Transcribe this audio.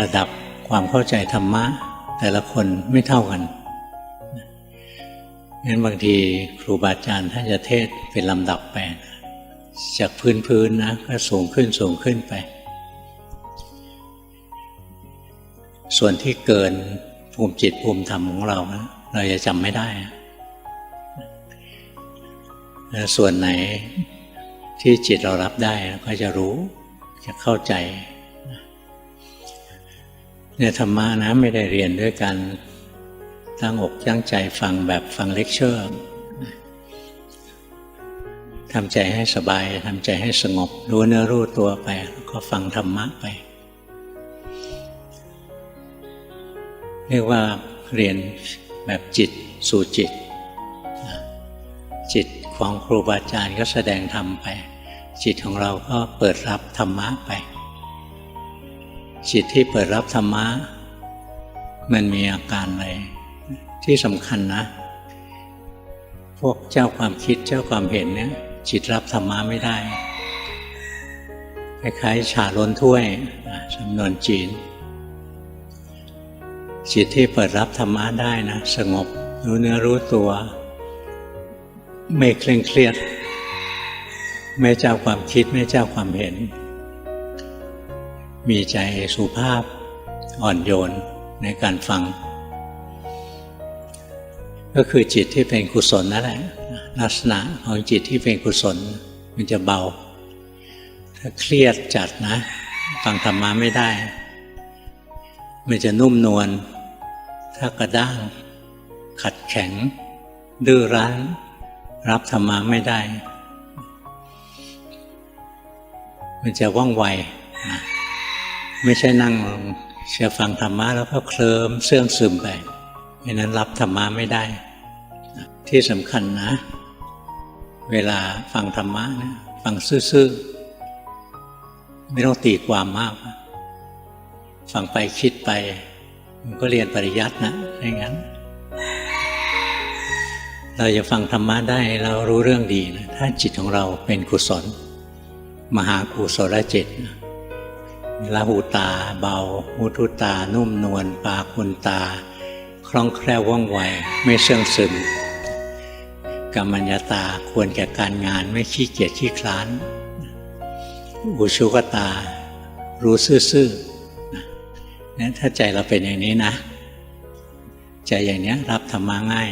ระดับความเข้าใจธรรมะ แต่ละคนไม่เท่ากันงั้นบางทีครูบาอาจารย์ท่านจะเทศเป็นลำดับไปจากพื้นพื้นๆนะก็สูงขึ้นสูงขึ้นไป ส่วนที่เกินภูมิจิตภูมิธรรมของเรานะเราจะจำไม่ได้แล้วส่วนไหนที่จิตเรารับได้ก็จะรู้จะเข้าใจ เนี่ยธรรมะนะไม่ได้เรียนด้วยการตั้งอกตั้งใจฟังแบบฟังเลคเชอร์ทำใจให้สบายทำใจให้สงบ รู้เนื้อรู้ตัวไป แล้วก็ฟังธรรมะไป เรียกว่าเรียนแบบจิตสู่จิต จิตของครูบาอาจารย์ก็แสดงธรรมไป จิตของเราก็เปิดรับธรรมะไป จิตที่เปิดรับธรรมะมันมีอาการอะไรที่สำคัญนะ พวกเจ้าความคิดเจ้าความเห็นเนี่ยจิตรับธรรมะไม่ได้คล้ายๆฉาล้นถ้วยนะสำนวนจีน จิตที่เปิดรับธรรมะได้นะ สงบรู้เนื้อรู้ตัว ไม่เคร่งเครียด ไม่เจ้าความคิดไม่เจ้าความเห็น มีใจสุภาพอ่อนโยนในการฟัง ก็คือจิตที่เป็นกุศลนั่นแหละลักษณะของจิตที่เป็นกุศลมันจะเบา ถ้าเครียดจัดนะฟังธรรมะไม่ได้ มันจะนุ่มนวลถ้ากระด้าง ขัดแข็ง ดื้อรั้น รับธรรมะไม่ได้ มันจะว่องไวนะ ไม่ใช่นั่งเชื่อฟังธรรมะแล้วก็เคลิมเสื่องซึมไปเพราะนั้นรับธรรมะไม่ได้ ที่สำคัญนะ เวลาฟังธรรมะนะฟังซื่อๆไม่ต้องตีความมาก ฟังไปคิดไป มันก็เรียนปริยัตินะอย่างนั้น เราจะฟังธรรมะได้เรารู้เรื่องดีนะถ้าจิตของเราเป็นกุศล มหากุศลเจตนะ ละหูตาเบาหูทุตานุ่มนวลปาคุณตา คล่องแคล่วว่องไวไม่เสื่องซึมกรรมัญญาตาควรแก่การงานไม่ขี้เกียจขี้คลาน อุชุกตา รู้ซื่อๆนะเนี่ยถ้าใจเราเป็นอย่างนี้นะ ใจอย่างนี้รับธรรมะง่าย